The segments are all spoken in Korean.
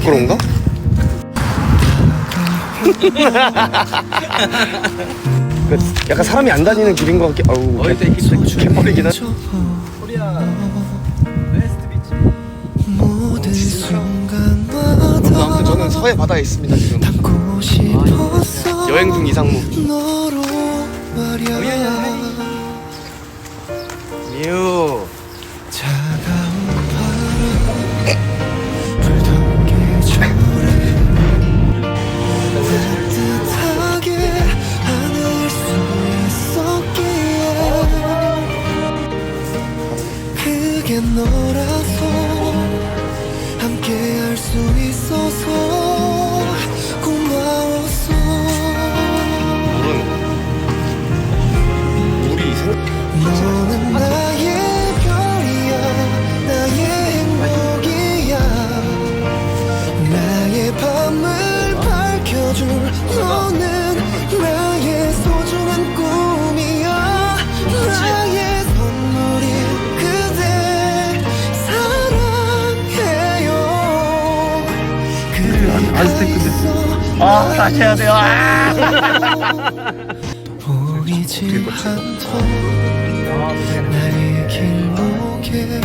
부끄러운가? 그 약간 사람이 안 다니는 길인 것 같긴 아우 개뻘이긴 모든 순간마다 아무튼 저는 서해 바다에 있습니다 지금. 여행 중 이상무. 미우 그게 아 다시 해야 돼요. 보이지 않던 나의 길목에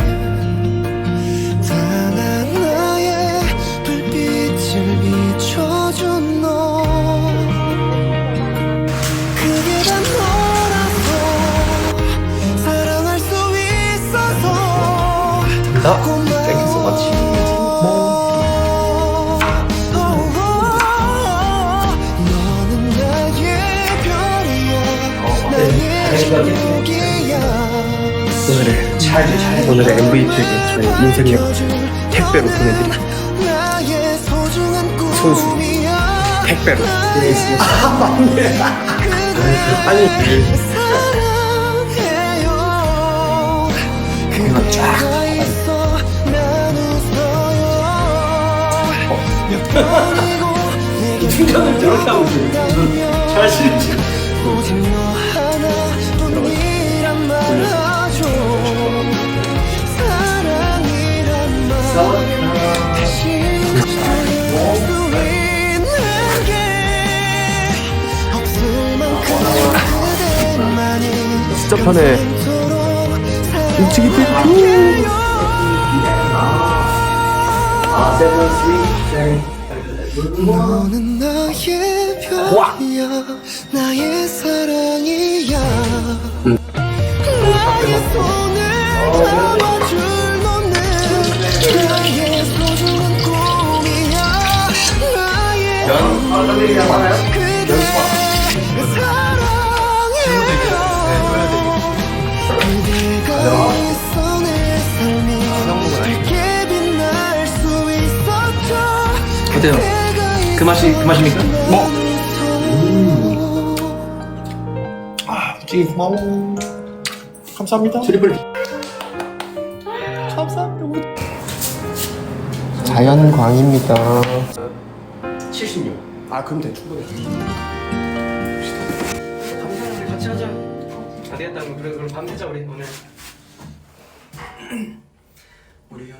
단 하나의 불빛을 비춰준 너. 그게 다 너라서 사랑할 수 있어서 so much. 오늘의 오늘의 MVP에게 저의 인생력 택배로 보내드립니다. 꿈이야 택배로 아니 그대가 있어 난 웃어요 몇 번이고 내게 충전을 저렇게 하고 자신이 지금 편해 움직이 너는 나의 별이야 나의 사랑이야. 나의 손을 잡아줄 너는 나의 소중한 꿈이야. 나의 그대 사랑 어때요? 그 맛이 그 맛입니까? 뭐? 솔직히 고마워. 감사합니다. 트리플. 자연광입니다. 76 아 그럼 돼 충분해. 감사합니다. 같이 하자. 안 되겠다 그래 그럼 밤새자 우리. 오늘. 우리 형